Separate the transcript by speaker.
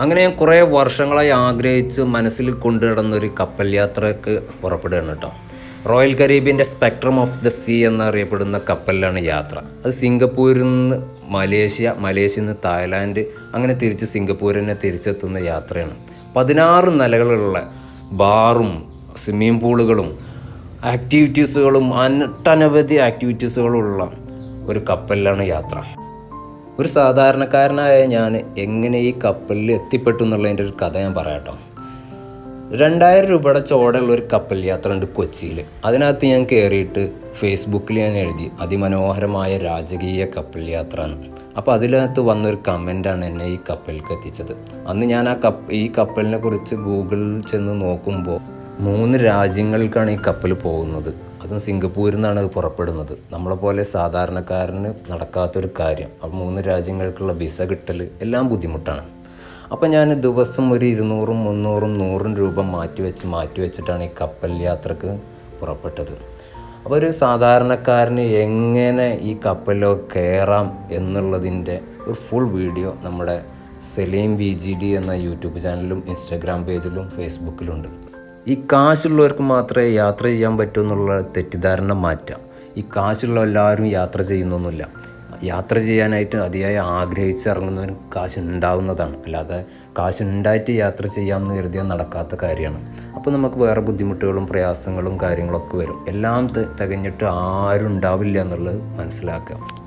Speaker 1: അങ്ങനെ ഞാൻ കുറേ വർഷങ്ങളായി ആഗ്രഹിച്ച് മനസ്സിൽ കൊണ്ടുനടന്ന ഒരു കപ്പൽ യാത്രയ്ക്ക് പുറപ്പെടുകയാണ് കേട്ടോ. റോയൽ കരീബിയന്റെ സ്പെക്ട്രം ഓഫ് ദ സീ എന്നറിയപ്പെടുന്ന കപ്പലിലാണ് യാത്ര. അത് സിംഗപ്പൂരിൽ നിന്ന് മലേഷ്യ മലേഷ്യയിൽ നിന്ന് തായ്ലാൻഡ് അങ്ങനെ തിരിച്ച് സിംഗപ്പൂരിൽ തന്നെ തിരിച്ചെത്തുന്ന യാത്രയാണ്. പതിനാറ് നിലകളുള്ള ബാറും സ്വിമ്മിംഗ് പൂളുകളും ആക്ടിവിറ്റീസുകളും അനട്ടനവധി ആക്ടിവിറ്റീസുകളുള്ള ഒരു കപ്പലിലാണ് യാത്ര. ഒരു സാധാരണക്കാരനായ ഞാൻ എങ്ങനെ ഈ കപ്പലിൽ എത്തിപ്പെട്ടു എന്നുള്ളതിന്റെ ഒരു കഥ ഞാൻ പറയാട്ടോ രണ്ടായിരം രൂപയുടെ ചോടുള്ള ഒരു കപ്പൽ യാത്ര ഉണ്ട് കൊച്ചിയിൽ. അതിനകത്ത് ഞാൻ കയറിയിട്ട് ഫേസ്ബുക്കിൽ ഞാൻ എഴുതി അതിമനോഹരമായ രാജകീയ കപ്പൽ യാത്ര എന്ന്. അപ്പോൾ അതിനകത്ത് വന്നൊരു കമന്റാണ് എന്നെ ഈ കപ്പലിലേക്ക് എത്തിച്ചത്. അന്ന് ഞാൻ ആ കപ്പ് ഈ കപ്പലിനെ കുറിച്ച് ഗൂഗിളിൽ ചെന്ന് നോക്കുമ്പോൾ മൂന്ന് രാജ്യങ്ങൾക്കാണ് ഈ കപ്പൽ പോകുന്നത്. അതും സിംഗപ്പൂരിൽ നിന്നാണ് അത് പുറപ്പെടുന്നത്. നമ്മളെപ്പോലെ സാധാരണക്കാരന് നടക്കാത്തൊരു കാര്യം. അപ്പം മൂന്ന് രാജ്യങ്ങൾക്കുള്ള വിസ കിട്ടൽ എല്ലാം ബുദ്ധിമുട്ടാണ്. അപ്പോൾ ഞാൻ ദിവസം ഒരു ഇരുന്നൂറും മുന്നൂറും നൂറും രൂപ മാറ്റിവെച്ച് മാറ്റിവെച്ചിട്ടാണ് ഈ കപ്പൽ യാത്രയ്ക്ക് പുറപ്പെട്ടത്. അപ്പോൾ ഒരു സാധാരണക്കാരന് എങ്ങനെ ഈ കപ്പലിലോ കയറാം എന്നുള്ളതിന്റെ ഒരു ഫുൾ വീഡിയോ നമ്മുടെ സെലീം വി ജി ഡി എന്ന യൂട്യൂബ് ചാനലിലും ഇൻസ്റ്റാഗ്രാം പേജിലും ഫേസ്ബുക്കിലുണ്ട്. ഈ കാശുള്ളവർക്ക് മാത്രമേ യാത്ര ചെയ്യാൻ പറ്റൂ എന്നുള്ള തെറ്റിദ്ധാരണ മാറ്റാം. ഈ കാശുള്ള എല്ലാവരും യാത്ര ചെയ്യുന്നൊന്നുമില്ല. യാത്ര ചെയ്യാനായിട്ട് അതിയായി ആഗ്രഹിച്ചിറങ്ങുന്നവന് കാശ് ഉണ്ടാവുന്നതാണ് അല്ലാതെ കാശ് ഉണ്ടായിട്ട് യാത്ര ചെയ്യാമെന്ന് കരുതിയാൽ നടക്കാത്ത കാര്യമാണ്. അപ്പോൾ നമുക്ക് വേറെ ബുദ്ധിമുട്ടുകളും പ്രയാസങ്ങളും കാര്യങ്ങളൊക്കെ വരും. എല്ലാം തികഞ്ഞിട്ട് ആരും ഉണ്ടാവില്ല എന്നുള്ളത് മനസ്സിലാക്കുക.